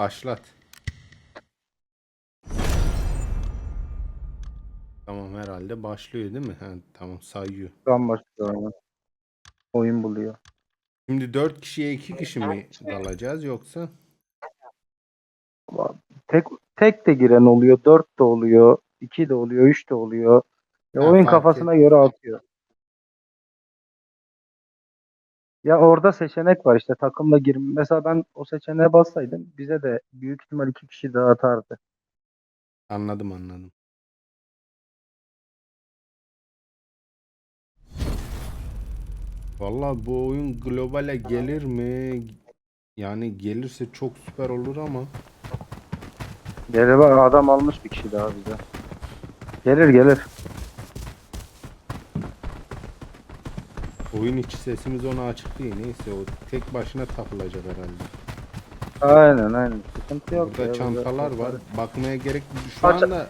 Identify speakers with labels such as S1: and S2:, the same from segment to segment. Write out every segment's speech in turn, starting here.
S1: Başlat. Tamam herhalde başlıyor değil mi? Ha, tamam sayıyor.
S2: An başlıyor. Oyun buluyor.
S1: Şimdi 4 kişiye 2 kişi mi dalacağız yoksa?
S2: Tek tek de giren oluyor, dört de oluyor, iki de oluyor, üç de oluyor. Ya
S1: Ha,
S2: oyun
S1: fark
S2: kafasına göre atıyor. Ya orada seçenek var işte takımla girme. Mesela ben o seçeneğe bassaydım bize de büyük ihtimal iki kişi daha atardı.
S1: Anladım anladım. Vallahi bu oyun globale gelir mi? Yani gelirse çok süper olur ama
S2: Gelir bak adam almış bir kişi daha bize. Gelir gelir.
S1: Oyun içi sesimiz ona açık değil. Neyse o tek başına takılacak herhalde.
S2: Aynen aynen. Sıkıntı yok.
S1: Burada
S2: ya,
S1: çantalar
S2: burada-
S1: var. Bakmaya gerek şu
S2: Aç-
S1: anda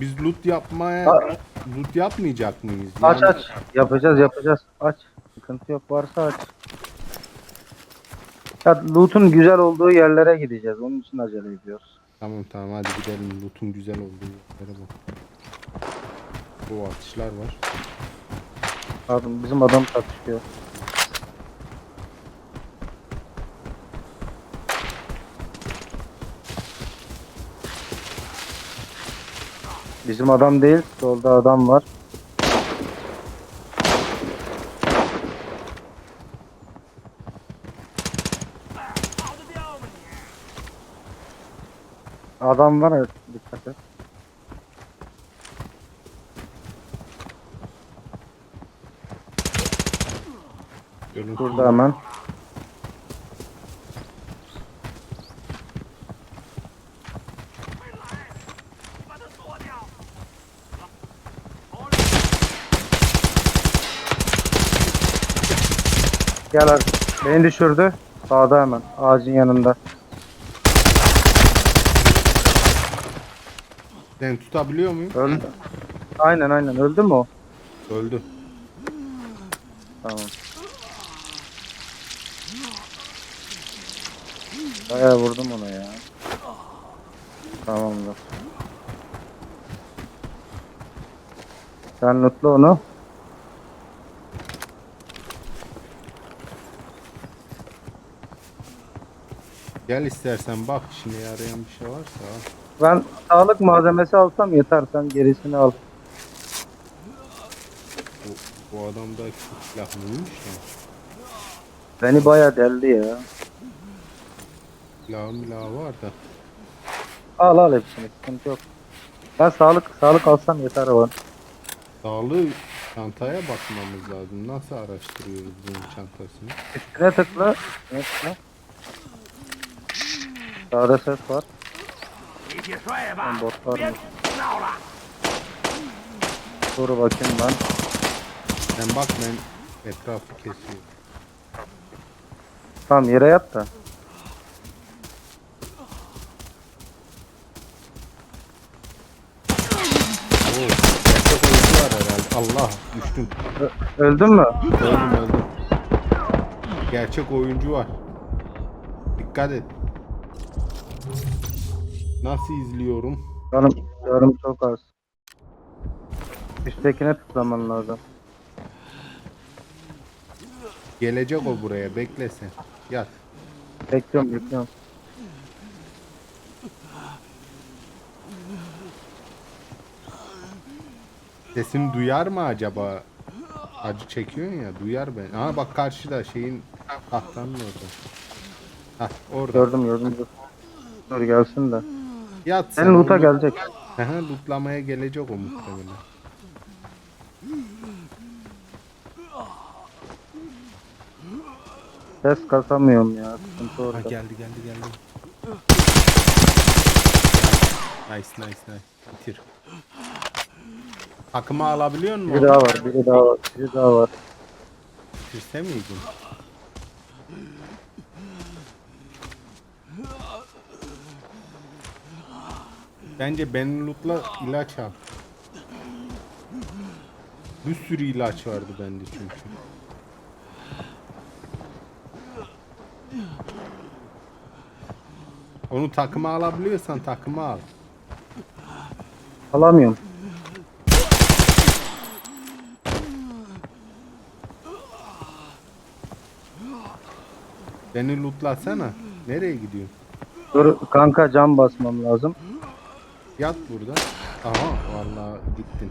S1: biz loot yapmaya
S2: A-
S1: loot yapmayacak mıyız?
S2: Aç
S1: Yani
S2: aç. Yapacağız yapacağız. Aç. Sıkıntı yok. Varsa aç. Ya loot'un güzel olduğu yerlere gideceğiz. Onun için acele ediyoruz.
S1: Tamam tamam hadi gidelim. Loot'un güzel olduğu yerlere bak. Bu atışlar var.
S2: Adam, bizim adam tartışıyor. Bizim adam değil. Solda adam var. Adam var. Dikkat et.
S1: Görüntü
S2: Burada hemen. Gel abi. Beni düşürdü. Sağda hemen. Ağacın yanında.
S1: Sen tutabiliyor muyum?
S2: Öldü. Aynen aynen. Öldü mü o?
S1: Öldü.
S2: Tamam. Bayağı vurdum ona ya. Tamamdır. Sen mutlu onu.
S1: Gel istersen bak işine yarayan bir şey varsa.
S2: Ben sağlık malzemesi alsam yeter. Sen gerisini al.
S1: Bu, bu adamda çok silahlıymış ya.
S2: Beni bayağı deldi ya.
S1: Silahı milahı var da.
S2: Al al hepsini. Sıkıntı yok. Ben sağlık sağlık alsam yeter o.
S1: Sağlığı çantaya bakmamız lazım. Nasıl araştırıyoruz bunun çantasını?
S2: Üstüne tıkla. Üstüne tıkla. Sağda ses var. Ben bot var mı? Dur bakayım ben.
S1: Sen bak ben etrafı kesiyorum.
S2: Tamam yere yat da.
S1: Oo, gerçek oyuncu var herhalde. Allah düştüm.
S2: Ö- öldün mü?
S1: Öldüm öldüm. Gerçek oyuncu var. Dikkat et. Nasıl izliyorum?
S2: Canım, canım çok az. Üsttekine tıklaman lazım.
S1: Gelecek o buraya beklesin. Yat.
S2: Bekliyorum bekliyorum.
S1: Sesini duyar mı acaba? Acı çekiyorsun ya duyar ben. Aa bak karşıda şeyin tahtanın orada. Hah orada.
S2: Gördüm gördüm. Dur, dur gelsin de.
S1: Yat sen.
S2: Senin loot'a
S1: onu-
S2: gelecek.
S1: Hı hı, lootlamaya gelecek o muhtemelen.
S2: Ses kasamıyorum ya. Sıkıntı
S1: Ha
S2: orada.
S1: geldi geldi geldi. Nice nice nice. Bitir. Takımı alabiliyor musun?
S2: Biri daha var, biri daha var, biri daha var.
S1: Bitirse miydin? Bence ben lootla ilaç al. Bir sürü ilaç vardı bende çünkü. Onu takıma alabiliyorsan takıma al.
S2: Alamıyorum.
S1: Beni lootlasana. Nereye gidiyorsun?
S2: Dur kanka cam basmam lazım.
S1: Yat burada. Aha vallahi gittin.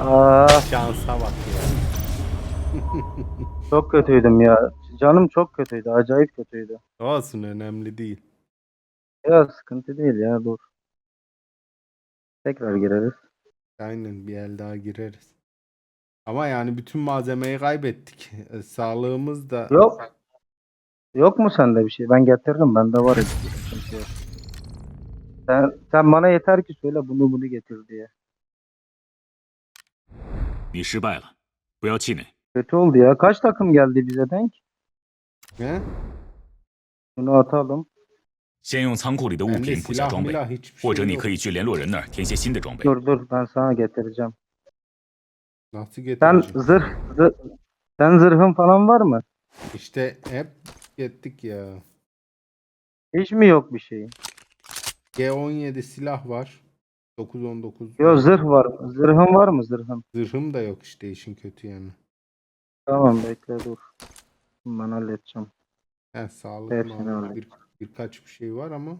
S2: Aa,
S1: Şansa bak ya.
S2: çok kötüydüm ya. Canım çok kötüydü. Acayip kötüydü.
S1: Olsun önemli değil.
S2: Ya sıkıntı değil ya dur. Tekrar gireriz.
S1: Aynen bir el daha gireriz. Ama yani bütün malzemeyi kaybettik. E, Sağlığımız da
S2: Yok. Yok mu sende bir şey? Ben getiririm. Bende var. hiçbir sıkıntı yok. Sen, sen bana yeter ki söyle bunu bunu getir diye.
S3: 你失败了，不要气馁。
S2: Kötü oldu ya. Kaç takım geldi bize denk?
S1: He?
S2: Bunu atalım.
S3: 先用仓库里的物
S1: Bende
S3: 品补下
S1: silah
S3: 装备，
S1: milah hiçbir
S3: 或者
S1: şey
S3: 你
S1: yok.
S3: 可以去联络人那儿填些新的装备。
S2: Dur dur ben sana getireceğim.
S1: Nasıl
S2: Sen
S1: getireceğim?
S2: zırh, zırh sen zırhın falan var mı?
S1: İşte hep gittik ya.
S2: Hiç mi yok bir şey?
S1: G17 silah var. 919.
S2: Yok zırh var. Zırhın var mı zırhın?
S1: Zırhım da yok işte işin kötü yani.
S2: Tamam bekle dur. Ben halledeceğim.
S1: He sağlık
S2: Hepsini aldım.
S1: bir, birkaç bir şey var ama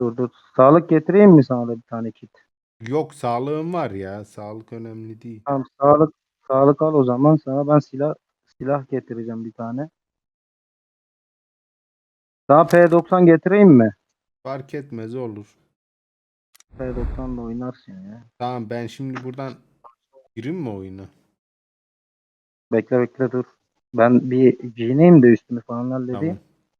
S2: Dur dur. Sağlık getireyim mi sana da bir tane kit?
S1: yok sağlığım var ya. Sağlık önemli değil.
S2: Tamam sağlık sağlık al o zaman sana ben silah silah getireceğim bir tane. Daha P90 getireyim mi?
S1: Fark etmez olur.
S2: P90 da oynarsın ya.
S1: Tamam ben şimdi buradan gireyim mi oyuna?
S2: Bekle bekle dur. Ben bir giyineyim de üstümü falan halledeyim.
S1: Tamam.